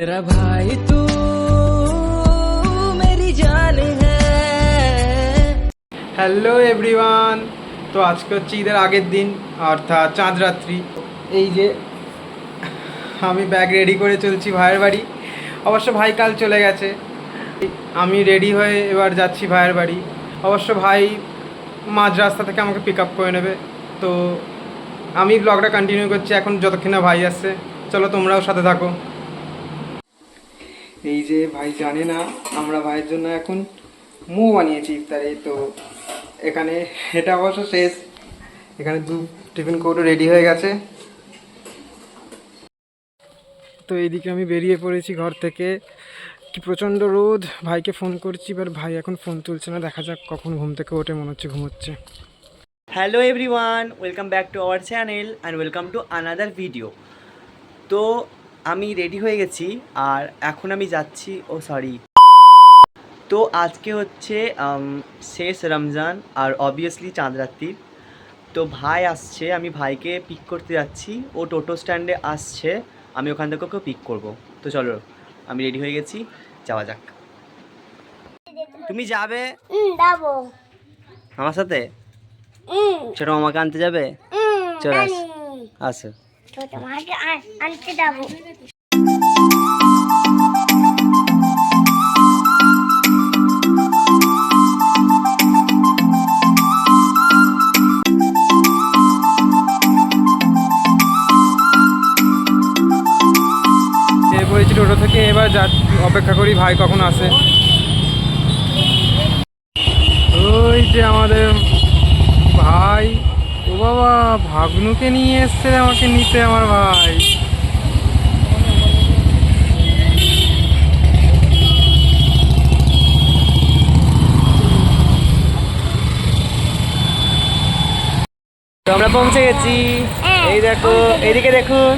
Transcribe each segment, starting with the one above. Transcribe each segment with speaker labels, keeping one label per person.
Speaker 1: तेरा भाई तू मेरी जान है
Speaker 2: হ্যালো এভরিওয়ান তো আজকে হচ্ছে ঈদের আগের দিন অর্থাৎ চাঁদ রাত্রি এই যে আমি ব্যাগ রেডি করে চলছি ভাইয়ের বাড়ি অবশ্য ভাই কাল চলে গেছে আমি রেডি হয়ে এবার যাচ্ছি ভাইয়ের বাড়ি অবশ্য ভাই মাঝ রাস্তা থেকে আমাকে পিক আপ করে নেবে তো আমি ব্লগটা কন্টিনিউ করছি এখন যতক্ষণ না ভাই আসছে চলো তোমরাও সাথে থাকো এই যে ভাই জানে না, আমরা ভাইয়ের জন্য এখন মো বানিয়েছি ইফতারে, তো এখানে এটা অবশ্য শেষ। এখানে দু টিফিন কৌটো রেডি হয়ে গেছে। তো এইদিকে আমি বেরিয়ে পড়েছি ঘর থেকে। কি প্রচণ্ড রোদ, ভাইকে ফোন করছি এবার ভাই এখন ফোন তুলছে না। দেখা যাক কখন ঘুম থেকে ওঠে, মনে হচ্ছে ঘুমোচ্ছে।
Speaker 3: Hello everyone welcome back to our channel and welcome to another video তো আমি রেডি হয়ে গেছি আর এখন আমি যাচ্ছি ও সরি তো আজকে হচ্ছে শেষ রমজান আর অবভিয়াসলি চাঁদরাত্রির। তো ভাই আসছে আমি ভাইকে পিক করতে যাচ্ছি ও টোটো স্ট্যান্ডে আসছে আমি ওখান থেকে ওকে পিক করব। তো চলো আমি রেডি হয়ে গেছি যাওয়া যাক। তুমি যাবে? আমার সাথে? ছোট আমাকে আনতে যাবে? চলো আস।
Speaker 2: এরপরে মাকে টোটো থেকে এবার যা অপেক্ষা করি, ভাই কখন আসে? ওই যে আমাদের ভাই বাবা ভাগ্নুকে নিয়ে এসছে আমাকে নিতে আমার ভাই।
Speaker 3: তো আমরা পৌঁছে গেছি। এই দেখো এদিকে দেখুন।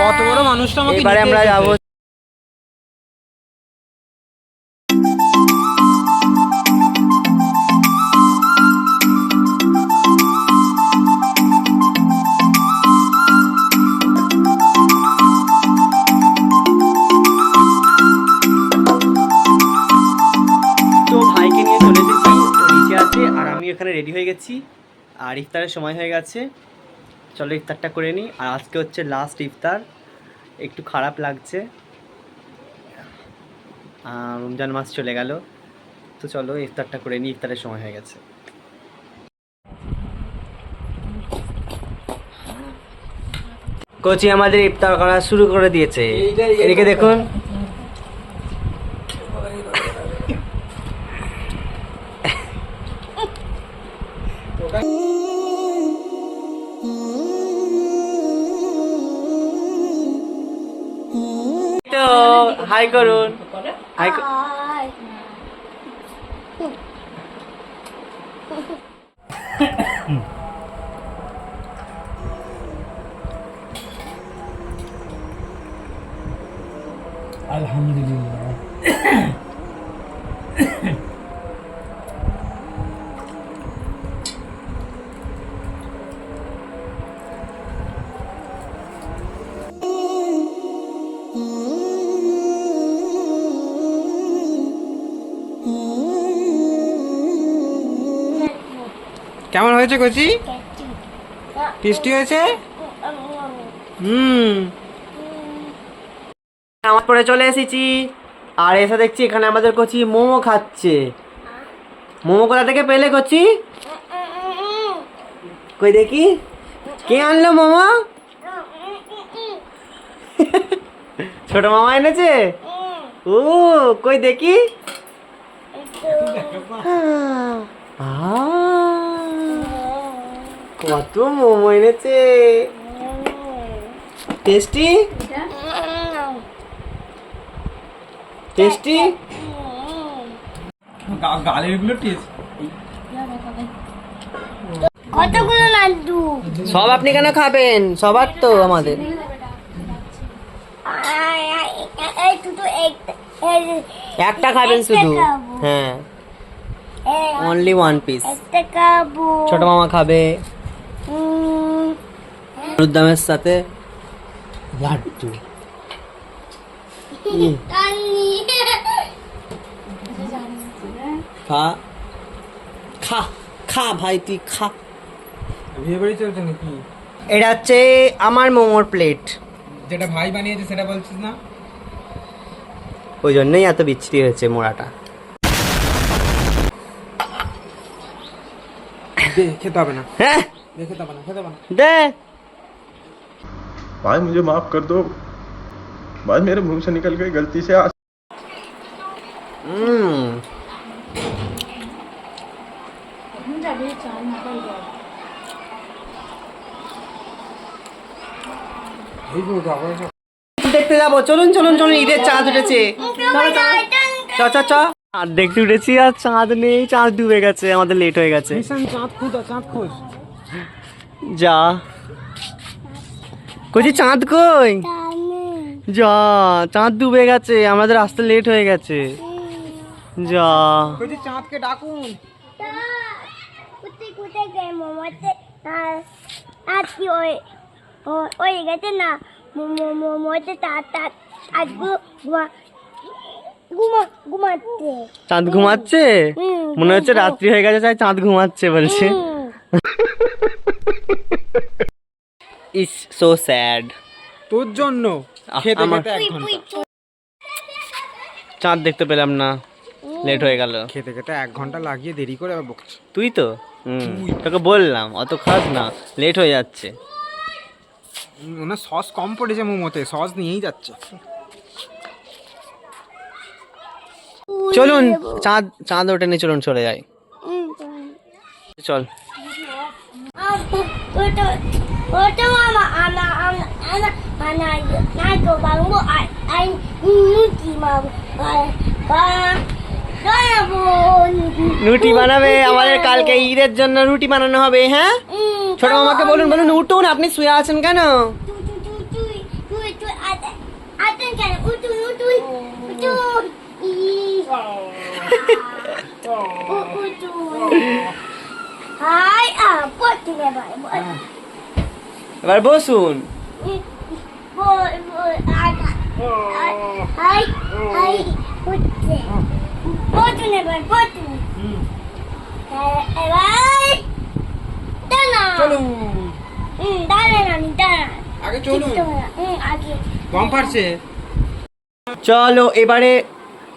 Speaker 2: কত বড় মানুষটা আমাকে
Speaker 3: এবারে আমরা যাব আর ইফতারের সময় হয়ে গেছে। চলো ইফতারটা করে নিই। আর আজকে হচ্ছে লাস্ট ইফতার। একটু খারাপ লাগছে। রমজান মাস চলে গেল। তো চলো ইফতারটা করে নিই। ইফতারের সময় হয়ে গেছে। কোচি আমাদের ইফতার করা শুরু করে দিয়েছে। এদিকে দেখুন। হাই করুন। হাই ক-
Speaker 2: কেমন হয়েছে কচি? টেস্টি হয়েছে? হুম।
Speaker 3: আমার পরে চলে এসেছি। আর এসে দেখছি এখানে আমাদের কচি মোমো খাচ্ছে। মোমো কোথা থেকে পেলে কচি? কই দেখি? কে আনলো মোমো? ছোট মামা এনেছে? ও কই দেখি? আহ, কত মোমো এনেছে। টেস্টি? টেস্টি?
Speaker 2: গালেরগুলো টেস্ট।
Speaker 4: কতগুলো নান্দু
Speaker 3: সব আপনি কেন খাবেন? সবার তো আমাদের।
Speaker 4: একটা
Speaker 3: খাবেন শুধু? হ্যাঁ। অনলি ওয়ান পিস
Speaker 4: একটা
Speaker 3: ছোট মামা খাবে। হলুদামের সাথে লাড্ডু। খা। খা খা ভাই তুই খা।
Speaker 2: বিয়ে বাড়ি চলছে নাকি?
Speaker 3: এটা হচ্ছে আমার মোমোর প্লেট।
Speaker 2: যেটা ভাই বানিয়েছে সেটা বলছিস না?
Speaker 3: ওই জন্যই এত বিচ্ছিরি হয়েছে মোড়াটা।
Speaker 2: দে খেতে হবে না
Speaker 3: হ্যাঁ
Speaker 2: দে খেতে হবে না খেতে হবে না
Speaker 3: দে
Speaker 5: भाई मुझे माफ कर दो भाई मेरे मुंह से निकल गई गलती से आज
Speaker 3: হুম
Speaker 2: এই তো যাবো এসব।
Speaker 3: দেখতে যাবো চলুন চলুন চলুন ঈদের চাঁদ উঠেছে চ চ চ আর দেখতে উঠেছি আর চাঁদ নেই চাঁদ ডুবে গেছে আমাদের লেট হয়ে গেছে
Speaker 2: মিশন চাঁদ খুঁজ চাঁদ খোঁজ
Speaker 3: যা কইছি চাঁদ কই যা চাঁদ ডুবে গেছে আমাদের আসতে লেট হয়ে গেছে যা
Speaker 2: বলছি চাঁদকে ডাকুন
Speaker 4: মোমোতে ওই গেছে না মোমোতে তার তার ঘুমা ঘুমাচ্ছে
Speaker 3: চাঁদ ঘুমাচ্ছে? মনে হচ্ছে রাত্রি হয়ে গেছে তাই চাঁদ ঘুমাচ্ছে বলছে। ইস সো স্যাড
Speaker 2: তোর জন্য
Speaker 3: আহ,
Speaker 2: খেতে
Speaker 3: আমার-
Speaker 2: খেতে এক ঘণ্টা।
Speaker 3: চাঁদ দেখতে পেলাম না। লেট হয়ে গেল।
Speaker 2: খেতে খেতে এক ঘণ্টা লাগিয়ে দেরি করে আবার বকছে।
Speaker 3: তুই তো? হুম। তোকে বললাম অত খাস না। লেট হয়ে যাচ্ছে।
Speaker 2: ওনার সস কম পড়েছে মোমোতে সস নিয়েই যাচ্ছে।
Speaker 3: চলুন চাঁদ চাঁদ ওঠেনি চলুন চলে যাই। চল। রুটি বানাবে আমাদের কালকে ঈদের জন্য রুটি বানানো হবে হ্যাঁ? ছোট মামাকে বলুন বলুন উঠুন আপনি শুয়ে আছেন কেন
Speaker 4: তুই তুই তুই আতে আতে কেন উঠু উঠু উঠু ই উঠু হাই আ পড়তে ভাই
Speaker 3: এবার বসুন
Speaker 4: বল বল আগা হাই হাই উঠতে পড়তে ভাই পড়তে এবার দাঁড়া
Speaker 2: চলুন
Speaker 4: হুম দাঁড়া নানি দাঁড়া
Speaker 2: আগে চলুন
Speaker 4: হুম আগে
Speaker 2: কম পারছে
Speaker 3: চলো এবারে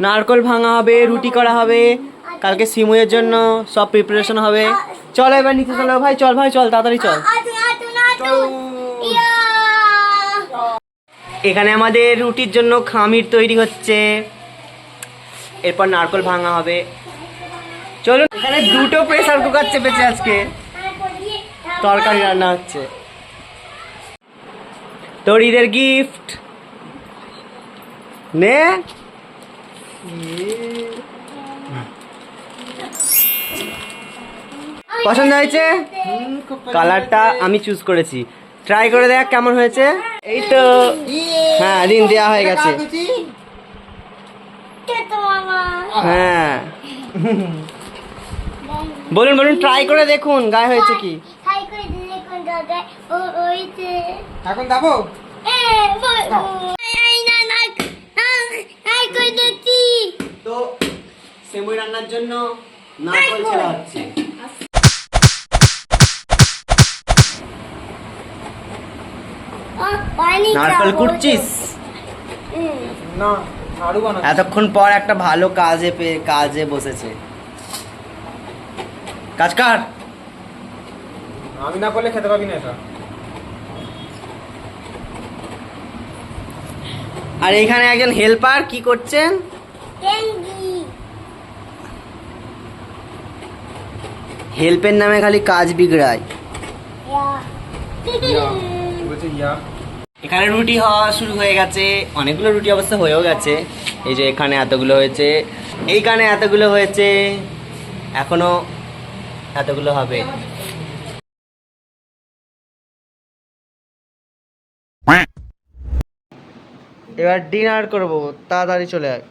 Speaker 3: নারকল ভাঙা হবে, রুটি করা হবে, কালকে সিমুয়ের জন্য সব প্রিপারেশন হবে। চল এবার নিতে চলো, ভাই চল ভাই চল, তাড়াতাড়ি চল। এখানে আমাদের রুটির জন্য খামির তৈরি হচ্ছে। এরপর নারকল ভাঙা হবে। চলুন, এখানে দুটো প্রেসার কুকার চেপেছে আজকে। তরকারি রান্না হচ্ছে। তোর ঈদের গিফট নে। পছন্দ হয়েছে? কালারটা আমি চুজ করেছি। ট্রাই করে দেখ কেমন হয়েছে। এই তো। হ্যাঁ দিন দেওয়া হয়ে গেছে। হ্যাঁ। বলুন বলুন ট্রাই করে দেখুন গায়ে হয়েছে কি?
Speaker 2: এখন যাব
Speaker 4: এ বল আই না না হাই করে দেখি
Speaker 3: তো সেমুই রান্নার জন্য নারকল ছেড়া হচ্ছে নারকল কুটছিস?
Speaker 2: না
Speaker 3: এতক্ষণ পর একটা ভালো কাজে পেয়ে কাজে বসেছে। কাজ কার।
Speaker 2: আমি না করলে খেতে পাবি না এটা।
Speaker 3: আর এখানে একজন হেল্পার কি করছেন? হেল্পের নামে খালি কাজ বিগড়ায়।
Speaker 4: ইয়া।
Speaker 3: এখানে রুটি হওয়া শুরু হয়ে গেছে। অনেকগুলো রুটি অবস্থা হয়েও গেছে। এই যে এখানে এতগুলো হয়েছে। এইখানে এতগুলো হয়েছে। এখনও এতগুলো হবে। এবার ডিনার করব। তাড়াতাড়ি চলে আয়।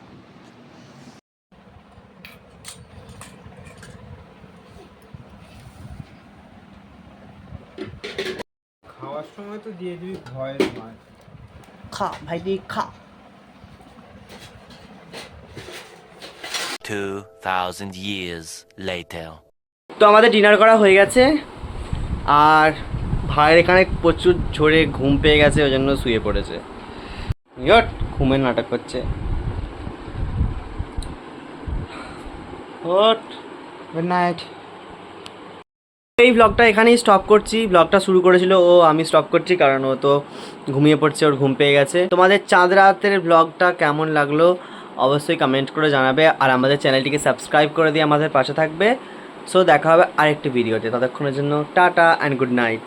Speaker 3: খা ভাইটি খা
Speaker 6: 2000 years later.
Speaker 3: তো আমাদের ডিনার করা হয়ে গেছে আর ভাইয়ের এখানে প্রচুর ঝোরে ঘুম পেয়ে গেছে ওই জন্য শুয়ে পড়েছে। ইয়ট ঘুমের নাটক করছে
Speaker 2: গুড নাইট
Speaker 3: এই ব্লগটা এখানেই স্টপ করছি। ব্লগটা শুরু করেছিল ও, আমি স্টপ করছি কারণ ও তো ঘুমিয়ে পড়ছে, ওর ঘুম পেয়ে গেছে। তোমাদের চাঁদ রাতের ব্লগটা কেমন লাগল অবশ্যই কমেন্ট করে জানাবে। আর আমাদের চ্যানেলটিকে সাবস্ক্রাইব করে দিয়ে আমাদের পাশে থাকবে। সো দেখা হবে আরেকটি ভিডিওতে ততক্ষণের জন্য টাটা অ্যান্ড গুড নাইট